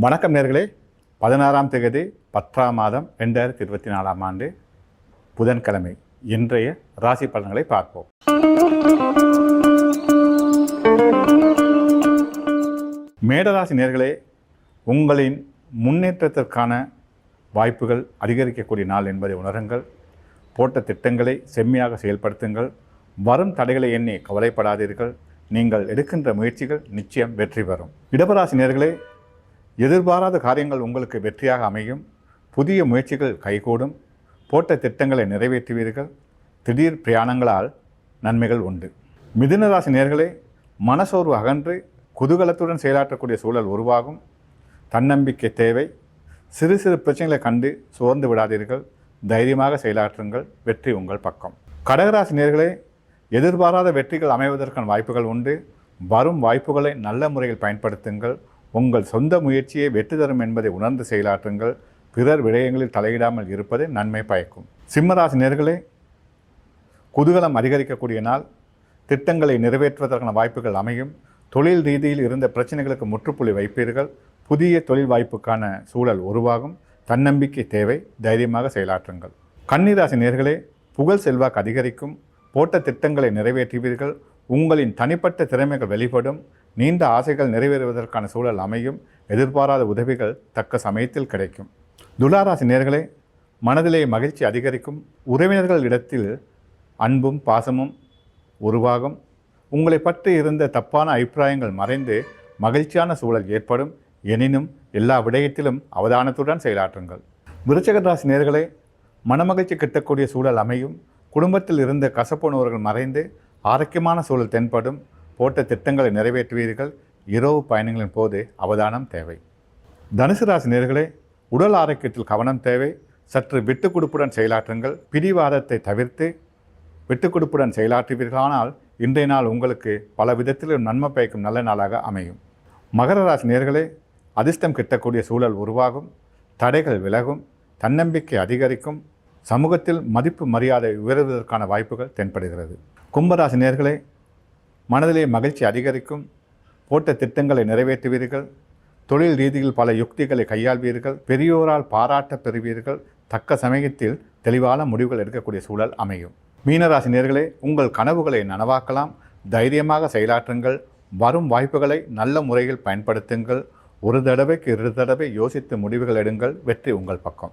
வணக்கம் நேர்களே. பதினாறாம் தேதி பத்தாம் மாதம் ரெண்டாயிரத்தி இருபத்தி நாலாம் ஆண்டு புதன்கிழமை. இன்றைய ராசி பலன்களை பார்ப்போம். மேடராசி நேர்களே உங்களின் முன்னேற்றத்திற்கான வாய்ப்புகள் அதிகரிக்கக்கூடிய நாள் என்பதை உணருங்கள். போட்ட திட்டங்களை செம்மையாக செயல்படுத்துங்கள். வரும் தடைகளை எண்ணி கவலைப்படாதீர்கள். நீங்கள் எடுக்கின்ற முயற்சிகள் நிச்சயம் வெற்றி பெறும். இடபராசி நேர்களே எதிர்பாராத காரியங்கள் உங்களுக்கு வெற்றியாக அமையும். புதிய முயற்சிகள் கைகூடும். போட்ட திட்டங்களை நிறைவேற்றுவீர்கள். திடீர் பிரயாணங்களால் நன்மைகள் உண்டு. மிதுனராசி நேர்களே மனசோர்வு அகன்று குதூகலத்துடன் செயலாற்றக்கூடிய சூழல் உருவாகும். தன்னம்பிக்கை தேவை. சிறு சிறு பிரச்சனைகளை கண்டு சோர்ந்து விடாதீர்கள். தைரியமாக செயலாற்றுங்கள். வெற்றி உங்கள் பக்கம். கடகராசி நேர்களே எதிர்பாராத வெற்றிகள் அமைவதற்கான வாய்ப்புகள் உண்டு. வரும் வாய்ப்புகளை நல்ல முறையில் பயன்படுத்துங்கள். உங்கள் சொந்த முயற்சியை வெற்றி தரும் என்பதை உணர்ந்து செயலாற்றுங்கள். பிறர் விடயங்களில் தலையிடாமல் இருப்பது நன்மை பயக்கும். சிம்மராசி நேர்களே குதூகலம் அதிகரிக்கக்கூடிய நாள். திட்டங்களை நிறைவேற்றுவதற்கான வாய்ப்புகள் அமையும். தொழில் ரீதியில் இருந்த பிரச்சனைகளுக்கு முற்றுப்புள்ளி வைப்பீர்கள். புதிய தொழில் வாய்ப்புக்கான சூழல் உருவாகும். தன்னம்பிக்கை தேவை. தைரியமாக செயலாற்றுங்கள். கன்னிராசி நேர்களே புகழ் செல்வாக்கு அதிகரிக்கும். போட்ட திட்டங்களை நிறைவேற்றுவீர்கள். உங்களின் தனிப்பட்ட திறமைகள் வெளிப்படும். நீண்ட ஆசைகள் நிறைவேறுவதற்கான சூழல் அமையும். எதிர்பாராத உதவிகள் தக்க சமயத்தில் கிடைக்கும். துளாராசி நேர்களே மனதிலே மகிழ்ச்சி அதிகரிக்கும். உறவினர்கள் இடத்தில் அன்பும் பாசமும் உருவாகும். உங்களை பற்றி இருந்த தப்பான அபிப்பிராயங்கள் மறைந்து மகிழ்ச்சியான சூழல் ஏற்படும். எனினும் எல்லா விடயத்திலும் அவதானத்துடன் செயலாற்றுங்கள். விருச்சக ராசி நேர்களே மனமகிழ்ச்சி கிட்டக்கூடிய சூழல் அமையும். குடும்பத்தில் இருந்த கசப்புணர்வுகள் மறைந்து ஆரோக்கியமான சூழல் தென்படும். போட்ட திட்டங்களை நிறைவேற்றுவீர்கள். இரவு பயணங்களின் போது அவதானம் தேவை. தனுசு ராசி நேர்களே உடல் ஆரோக்கியத்தில் கவனம் தேவை. சற்று விட்டுக் கொடுப்புடன் செயலாற்றுங்கள். பிடிவாதத்தை தவிர்த்து விட்டுக் கொடுப்புடன் செயலாற்றுவீர்களானால் இன்றைய நாள் உங்களுக்கு பல விதத்திலும் நன்மை பயக்கும் நல்ல நாளாக அமையும். மகர ராசி நேர்களே அதிர்ஷ்டம் கிட்டக்கூடிய சூழல் உருவாகும். தடைகள் விலகும். தன்னம்பிக்கை அதிகரிக்கும். சமூகத்தில் மதிப்பு மரியாதை உயர்வதற்கான வாய்ப்புகள் தென்படுகிறது. கும்பராசி நேர்களே மனதிலே மகிழ்ச்சி அதிகரிக்கும். போட்ட திட்டங்களை நிறைவேற்றுவீர்கள். தொழில் ரீதியில் பல யுக்திகளை கையாள்வீர்கள். பெரியோரால் பாராட்ட பெறுவீர்கள். தக்க சமயத்தில் தெளிவான முடிவுகள் எடுக்கக்கூடிய சூழல் அமையும். மீனராசி நேர்களே உங்கள் கனவுகளை நனவாக்கலாம். தைரியமாக செயலாற்றுங்கள். வரும் வாய்ப்புகளை நல்ல முறையில் பயன்படுத்துங்கள். ஒரு தடவைக்கு இரு தடவை யோசித்து முடிவுகள் எடுங்கள். வெற்றி உங்கள் பக்கம்.